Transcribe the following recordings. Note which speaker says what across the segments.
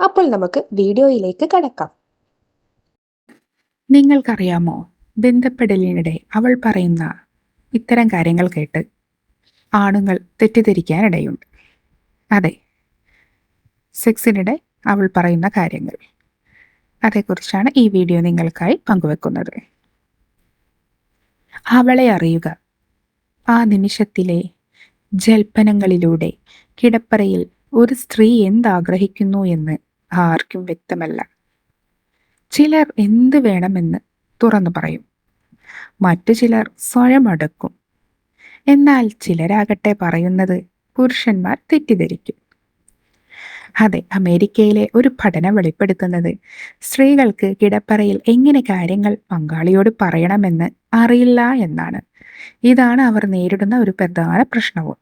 Speaker 1: അപ്പോൾ നമുക്ക് വീഡിയോയിലേക്ക് കടക്കാം.
Speaker 2: നിങ്ങൾക്കറിയാമോ? ബന്ധപ്പെടലിനിടെ അവൾ പറയുന്ന ഇത്തരം കാര്യങ്ങൾ കേട്ട് ആണുങ്ങൾ തെറ്റിദ്ധരിക്കാനിടയുണ്ട്. അതെ സെക്സിനിടെ അവൾ പറയുന്ന കാര്യങ്ങൾ. അതേക്കുറിച്ചാണ് ഈ വീഡിയോ നിങ്ങൾക്കായി പങ്കുവെക്കുന്നത്. അവളെ അറിയുക. ആ നിമിഷത്തിലെ ജൽപ്പനങ്ങളിലൂടെ കിടപ്പറയിൽ ഒരു സ്ത്രീ എന്താഗ്രഹിക്കുന്നു എന്ന് ആർക്കും വ്യക്തമല്ല. ചിലർ എന്ത് വേണമെന്ന് തുറന്നു പറയും. മറ്റു ചിലർ സ്വയം അടക്കും എന്നാൽ ചിലരാകട്ടെ പറയുന്നത് പുരുഷന്മാർ തെറ്റിദ്ധരിക്കും. അതെ അമേരിക്കയിലെ ഒരു പഠനം വെളിപ്പെടുത്തുന്നത് സ്ത്രീകൾക്ക് കിടപ്പറയിൽ എങ്ങനെ കാര്യങ്ങൾ പങ്കാളിയോട് പറയണമെന്ന് അറിയില്ല എന്നാണ്. ഇതാണ് അവർ നേരിടുന്ന ഒരു പ്രധാന പ്രശ്നവും.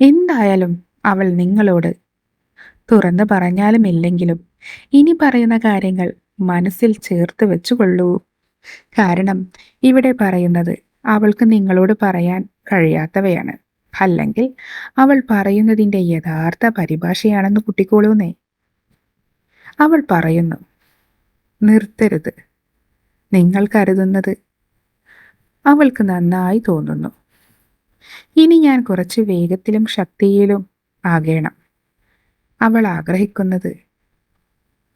Speaker 2: എന്തായാലും അവൾ നിങ്ങളോട് തുറന്നു പറഞ്ഞാലും ഇല്ലെങ്കിലും ഇനി പറയുന്ന കാര്യങ്ങൾ മനസ്സിൽ ചേർത്ത് വെച്ചുകൊള്ളൂ. കാരണം ഇവിടെ പറയുന്നത് അവൾക്ക് നിങ്ങളോട് പറയാൻ കഴിയാത്തവയാണ്. അല്ലെങ്കിൽ അവൾ പറയുന്നതിന്റെ യഥാർത്ഥ പരിഭാഷയാണെന്ന് കുട്ടിക്കോളൂന്നേ. അവൾ പറയുന്നു നിർത്തരുത്. നിങ്ങൾ കരുതുന്നത്. അവൾക്ക് നന്നായി തോന്നുന്നു. ഇനി ഞാൻ കുറച്ച് വേഗത്തിലും ശക്തിയിലും ആകേണം. അവൾ ആഗ്രഹിക്കുന്നത്.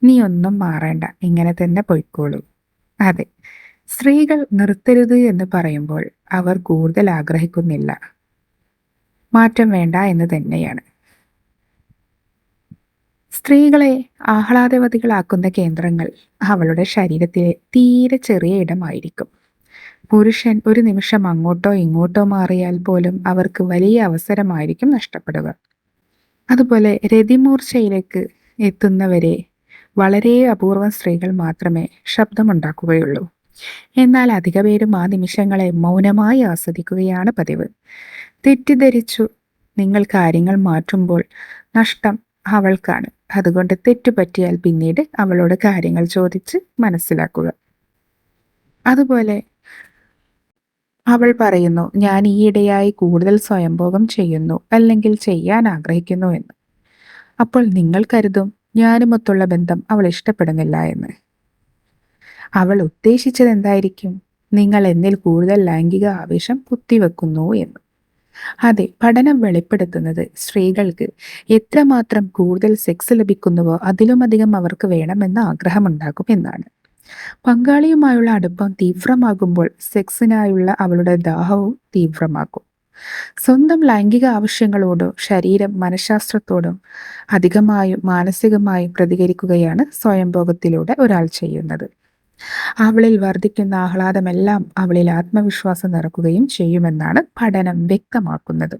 Speaker 2: നീ ഒന്നും മാറേണ്ട ഇങ്ങനെ തന്നെ പൊയ്ക്കോളൂ. അതെ സ്ത്രീകൾ നിർത്തരുത് എന്ന് പറയുമ്പോൾ അവർ കൂടുതൽ ആഗ്രഹിക്കുന്നില്ല. മാറ്റം വേണ്ട എന്ന് തന്നെയാണ്. സ്ത്രീകളെ ആഹ്ലാദവതികളാക്കുന്ന കേന്ദ്രങ്ങൾ അവളുടെ ശരീരത്തിലെ തീരെ ചെറിയ ഇടമായിരിക്കും. പുരുഷൻ ഒരു നിമിഷം അങ്ങോട്ടോ ഇങ്ങോട്ടോ മാറിയാൽ പോലും അവർക്ക് വലിയ അവസരമായിരിക്കും നഷ്ടപ്പെടുക. അതുപോലെ രതിമൂർച്ചയിലേക്ക് എത്തുന്നവരെ വളരെ അപൂർവം സ്ത്രീകൾ മാത്രമേ ശബ്ദമുണ്ടാക്കുകയുള്ളൂ. എന്നാൽ അധിക പേരും ആ നിമിഷങ്ങളെ മൗനമായി ആസ്വദിക്കുകയാണ് പതിവ്. തെറ്റിദ്ധരിച്ചു നിങ്ങൾ കാര്യങ്ങൾ മാറ്റുമ്പോൾ നഷ്ടം അവൾക്കാണ്. അതുകൊണ്ട് തെറ്റുപറ്റിയാൽ പിന്നീട് അവളോട് കാര്യങ്ങൾ ചോദിച്ച് മനസ്സിലാക്കുക. അതുപോലെ അവൾ പറയുന്നു ഞാൻ ഈയിടെയായി കൂടുതൽ സ്വയംഭോഗം ചെയ്യുന്നു അല്ലെങ്കിൽ ചെയ്യാൻ ആഗ്രഹിക്കുന്നു എന്ന്. അപ്പോൾ നിങ്ങൾ കരുതും ഞാനുമൊത്തുള്ള ബന്ധം അവൾ ഇഷ്ടപ്പെടുന്നില്ല എന്ന്. അവൾ ഉദ്ദേശിച്ചത് എന്തായിരിക്കും? നിങ്ങൾ എന്നിൽ കൂടുതൽ ലൈംഗിക ആവേശം കുത്തിവെക്കുന്നു എന്ന്. അതെ പഠനം വെളിപ്പെടുത്തുന്നത് സ്ത്രീകൾക്ക് എത്രമാത്രം കൂടുതൽ സെക്സ് ലഭിക്കുന്നുവോ അതിലുമധികം അവർക്ക് വേണമെന്ന ആഗ്രഹമുണ്ടാകും എന്നാണ്. പങ്കാളിയുമായുള്ള അടുപ്പം തീവ്രമാകുമ്പോൾ സെക്സിനായുള്ള അവളുടെ ദാഹവും തീവ്രമാകും. സ്വന്തം ലൈംഗിക ആവശ്യങ്ങളോടോ ശരീരം മനഃശാസ്ത്രത്തോടും അധികമായും മാനസികമായും പ്രതികരിക്കുകയാണ് സ്വയംഭോഗത്തിലൂടെ ഒരാൾ ചെയ്യുന്നത്. അവളിൽ വർദ്ധിക്കുന്ന ആഹ്ലാദമെല്ലാം അവളിൽ ആത്മവിശ്വാസം നിറക്കുകയും ചെയ്യുമെന്നാണ് പഠനം വ്യക്തമാക്കുന്നത്.